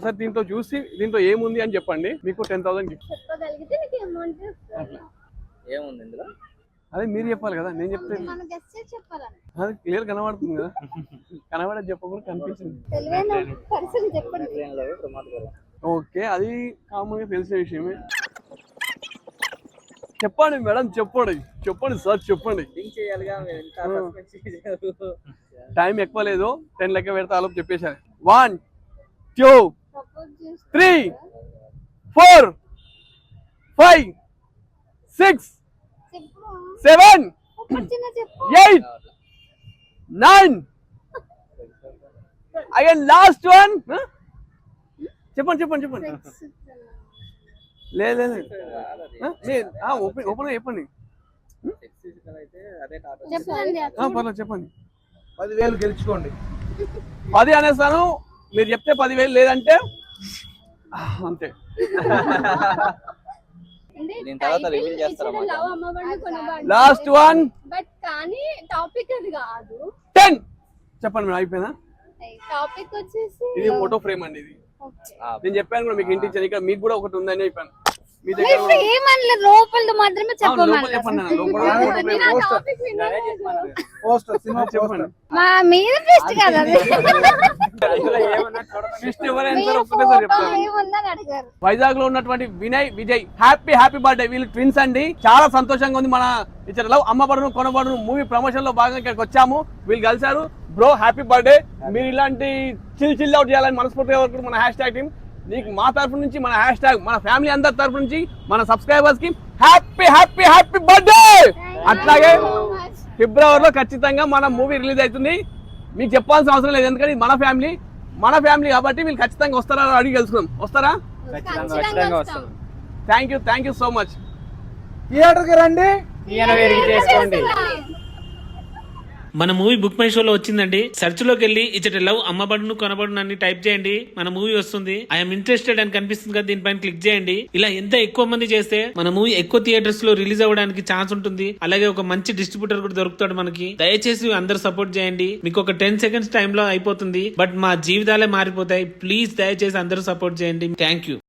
ఒకసారి దీంట్లో చూసి దీంట్లో ఏముంది అని చెప్పండి. మీకు టెన్ థౌసండ్ గిఫ్ట్ ఏముంది ఇందులో? అదే మీరు చెప్పాలి కదా నేను చెప్తే అది క్లియర్ కనబడుతుంది కదా. కనబడే చెప్పకుండా కనిపించింది. ఓకే అది కామన్గా తెలిసే విషయమే. చెప్పండి మేడం చెప్పండి. చెప్పండి సార్ చెప్పండి. టైం ఎక్కువ లేదు టెన్ లెక్క పెడతా ఆలోపు చెప్పేశాను one two three four five six చెప్పు seven eight nine again last one చెప్పండి చెప్పండి చెప్పండి. లేదు లేదు ఓపెన్ ఓపెన్ చెప్పండి. చెప్పండి పర్లేదు చెప్పండి. పదివేలు గెలుచుకోండి. పది అనేస్తాను మీరు చెప్తే పదివేలు లేదంటే అంతే. దీని తర్వాత చేస్తారా లాస్ట్ వన్ బట్ కానీ టాపిక్ అది కాదు. టెన్ చెప్పండి మేడం అయిపోయిందా? టాపిక్ వచ్చేసి ఇది ఫోటో ఫ్రేమ్ అండి ఇది. నేను చెప్పాను కూడా మీకు ఇంటి ఇక్కడ మీకు కూడా ఒకటి ఉందని చెప్పాను. మీ దగ్గర కూడా- ఏమనలే లోపల మాత్రమే చెప్పండి పోస్టర్. సినిమా మా మీద కదా వైజాగ్లో ఉన్నటువంటి Vinay Vijay happy happy birthday. వీళ్ళు ట్విన్స్ అండి. చాలా సంతోషంగా ఉంది మన ఇచ్చిన లవ్ అమ్మబడును కొనబడును మూవీ ప్రమోషన్లో భాగంగా ఇక్కడికి వచ్చాము. వీళ్ళు కలిశారు. Bro happy birthday. మీరు ఇలాంటి చిల్ చిల్ అవుట్ చేయాలని మనస్ఫూర్తిగా మన హ్యాష్ ట్యాగ్ టీమ్ నీకు మా తరఫు నుంచి మన హ్యాష్ ట్యాగ్ మన ఫ్యామిలీ అందరి తరఫు నుంచి మన సబ్స్క్రైబర్స్కి హ్యాపీ హ్యాపీ హ్యాపీ బర్త్డే! అట్లాగే ఫిబ్రవరిలో ఖచ్చితంగా మన మూవీ రిలీజ్ అవుతుంది. మీకు చెప్పాల్సిన అవసరం లేదు. ఎందుకంటే మన ఫ్యామిలీ మన ఫ్యామిలీ కాబట్టి వీళ్ళు ఖచ్చితంగా వస్తారా అని అడిగి తెలుసుకుందాం. వస్తారా? ఖచ్చితంగా వస్తాం. Thank you thank you so much థియేటర్కి రండి. చేసుకోండి మన మూవీ బుక్ మై షోలో వచ్చిందండి. సెర్చ్లోకి వెళ్ళి ఇచ్చట లవ్ అమ్మబడును కొనబడును అని టైప్ చేయండి. మన మూవీ వస్తుంది. ఐఎమ్ ఇంట్రెస్టెడ్ అని కనిపిస్తుంది కదా దీనిపైన క్లిక్ చేయండి. ఇలా ఎంత ఎక్కువ మంది చేస్తే మన మూవీ ఎక్కువ థియేటర్స్లో రిలీజ్ అవ్వడానికి ఛాన్స్ ఉంటుంది. అలాగే ఒక మంచి డిస్ట్రిబ్యూటర్ కూడా దొరుకుతాడు మనకి. దయచేసి అందరు సపోర్ట్ చేయండి. మీకు ఒక టెన్ సెకండ్స్ టైంలో అయిపోతుంది. బట్ మా జీవితాలే మారిపోతాయి. ప్లీజ్ దయచేసి అందరూ సపోర్ట్ చేయండి. Thank you